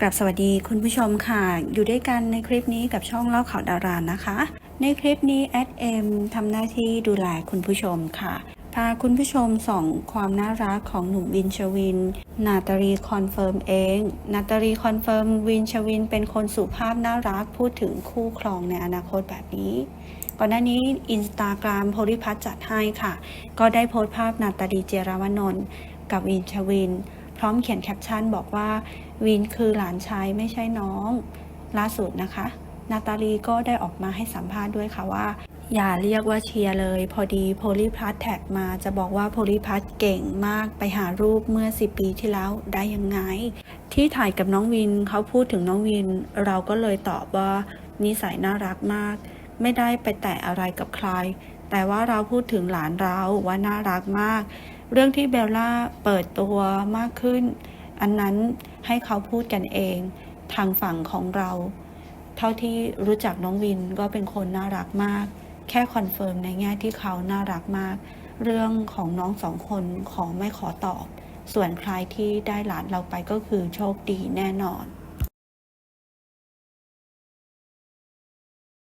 กลับสวัสดีคุณผู้ชมค่ะ อยู่ด้วยกันในคลิปนี้กับช่องเล่าข่าวดารานะคะ ในคลิปนี้แอดเอ็มทำหน้าที่ดูแลคุณผู้ชมค่ะ พาคุณผู้ชมส่องความน่ารักของหนุ่มวินชวิน นาตาลีคอนเฟิร์มเอง นาตาลีคอนเฟิร์มวินชวิน เป็นคนสุภาพน่ารักพูดถึงคู่ครองในอนาคตแบบนี้ก่อนหน้านี้อินสตาแกรมโพลิพัทจัดให้ค่ะ ก็ได้โพสต์ภาพนาตาลีเจรวนนท์กับวินชวิน พร้อมเขียนแคปชั่นบอกว่าวินคือหลานชายไม่ใช่น้อง ล่าสุดนะคะ นาตาลีก็ได้ออกมาให้สัมภาษณ์ด้วยค่ะว่า อย่าเรียกว่าเชียร์เลย พอดีโพลิพัทแท็กมาจะบอกว่าโพลิพัทเก่งมากไปหารูปเมื่อ 10 ปีที่แล้วได้ยังไง ที่ถ่ายกับน้องวินเขาพูดถึงน้องวิน เราก็เลยตอบว่านิสัยน่ารักมาก ไม่ได้ไปแตะอะไรกับใคร แต่ว่าเราพูดถึงหลานเราว่าน่ารักมาก เรื่องที่เบลล่าเปิดตัวมากขึ้น อันนั้นให้เขาพูดกันเองทางฝั่งของเรา เท่าที่รู้จักน้องวินก็เป็นคนน่ารักมาก แค่คอนเฟิร์มในแง่ที่เขาน่ารักมาก เรื่องของน้องสองคนขอไม่ขอตอบ ส่วนใครที่ได้หลานเราไปก็คือโชคดีแน่นอน